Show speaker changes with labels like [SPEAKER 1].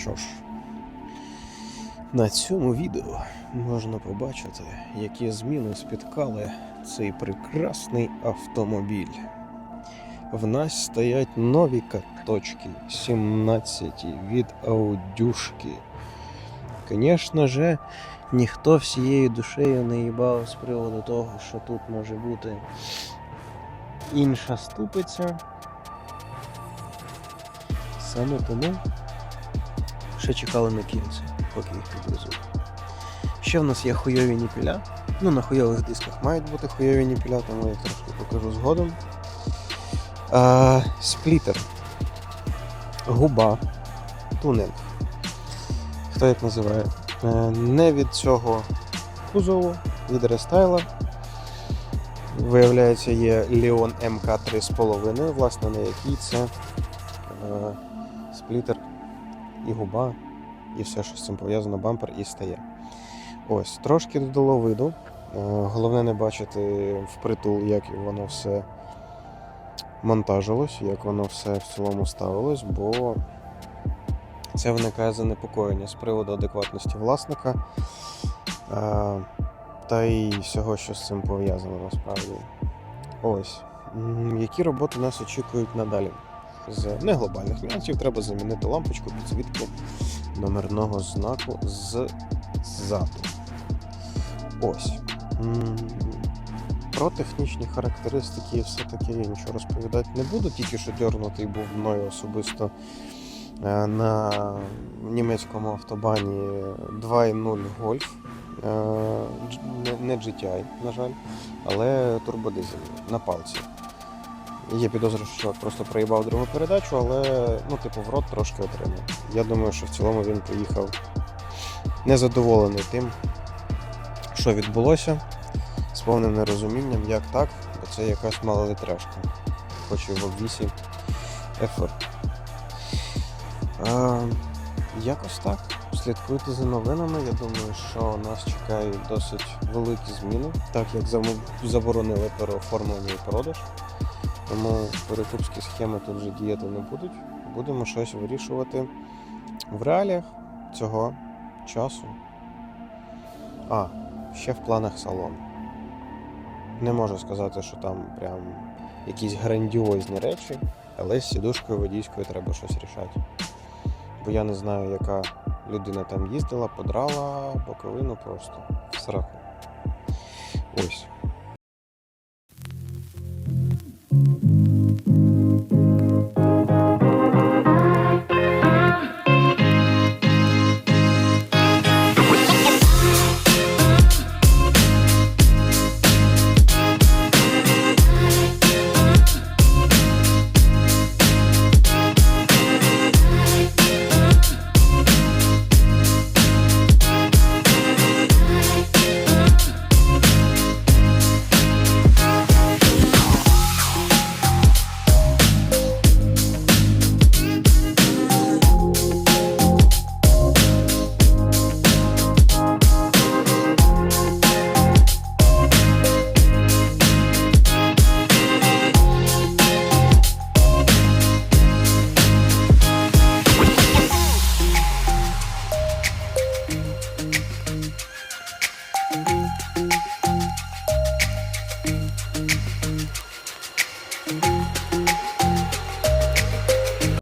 [SPEAKER 1] Що ж, на цьому відео можна побачити, які зміни спіткали цей прекрасний автомобіль. В нас стоять нові каточки 17 від аудюшки. Звісно же, ніхто всією душею не їбав з приводу того, що тут може бути інша ступиця. Саме тому ще чекали на кінці, поки їх підвезуть. Ще в нас є хуйові ніпіля. Ну, на хуйових дисках мають бути хуйові ніпіля, тому я трошки покажу згодом. А, сплітер. Губа. Тунель. Хто як називає? Е, Не від цього кузову, від рестайла. Виявляється, є Leon MK 3,5, власне, на якій це е, сплітер і губа, і все, що з цим пов'язано, бампер і стає. Ось, трошки додало виду. Е, Головне не бачити впритул, як воно все монтажилось, як воно все в цілому ставилось, бо це виникає занепокоєння з приводу адекватності власника е, та й всього, що з цим пов'язано насправді. Ось. Які роботи нас очікують надалі? З неглобальних нюансів треба замінити лампочку підсвітки номерного знаку ззаду. Ось. Про технічні характеристики все таке я нічого розповідати не буду, тільки що дьорнутий був мною особисто е, на німецькому автобані 2.0 Golf. Е, Не GTI, на жаль, але турбодизель на палці. Є підозра, що просто проїбав другу передачу, але ну, типу, в рот трошки отримав. Я думаю, що в цілому він поїхав незадоволений тим, що відбулося, з повним нерозумінням, як так, бо це якась мала малолитражка, хоч і в обвісі F4. Якось так. Слідкуйте за новинами. Я думаю, що нас чекають досить великі зміни, так як заборонили переоформлення і продаж. Тому перекупські схеми тут вже діяти не будуть. Будемо щось вирішувати в реаліях цього часу. А, ще в планах салон. Не можу сказати, що там прям якісь грандіозні речі, але з сідушкою водійською треба щось рішати. Бо я не знаю, яка людина там їздила, подрала боковину просто сраку. Ось.